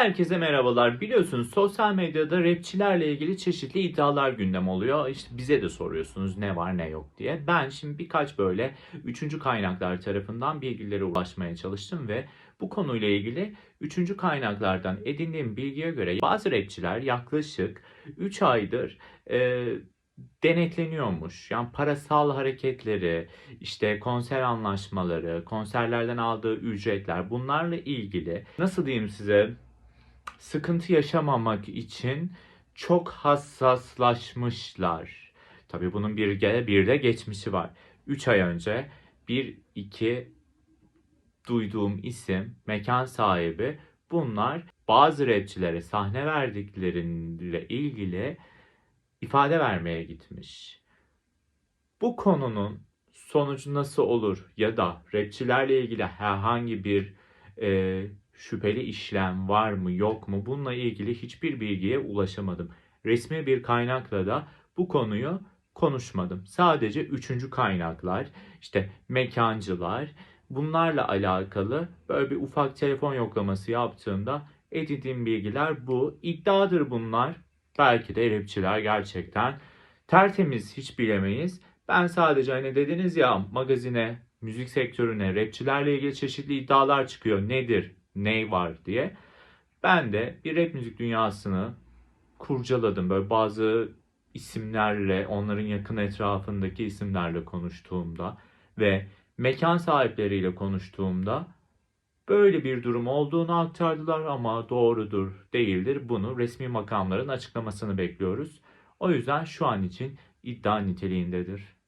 Herkese merhabalar. Biliyorsunuz sosyal medyada rapçilerle ilgili çeşitli iddialar gündem oluyor. İşte bize de soruyorsunuz ne var ne yok diye. Ben şimdi birkaç böyle üçüncü kaynaklar tarafından bilgilere ulaşmaya çalıştım ve bu konuyla ilgili üçüncü kaynaklardan edindiğim bilgiye göre bazı rapçiler yaklaşık 3 aydır e, denetleniyormuş. Yani parasal hareketleri, işte konser anlaşmaları, konserlerden aldığı ücretler bunlarla ilgili nasıl diyeyim size sıkıntı yaşamamak için çok hassaslaşmışlar. Tabii bunun bir bir de geçmişi var. 3 ay önce bir iki duyduğum isim, mekan sahibi bunlar bazı rapçilere sahne verdikleriyle ilgili ifade vermeye gitmiş. Bu konunun sonucu nasıl olur ya da rapçilerle ilgili herhangi bir e, şüpheli işlem var mı yok mu bununla ilgili hiçbir bilgiye ulaşamadım. Resmi bir kaynakla da bu konuyu konuşmadım. Sadece üçüncü kaynaklar, işte mekancılar bunlarla alakalı böyle bir ufak telefon yoklaması yaptığımda edindiğim bilgiler bu. İddiadır bunlar. Belki de rapçiler gerçekten tertemiz hiç bilemeyiz. Ben sadece hani dediniz ya magazine, müzik sektörüne, rapçilerle ilgili çeşitli iddialar çıkıyor. Nedir, ne var diye. Ben de bir rap müzik dünyasını kurcaladım. Böyle bazı isimlerle, onların yakın etrafındaki isimlerle konuştuğumda ve mekan sahipleriyle konuştuğumda böyle bir durum olduğunu aktardılar ama doğrudur, değildir. Bunu resmi makamların açıklamasını bekliyoruz. O yüzden şu an için iddia niteliğindedir.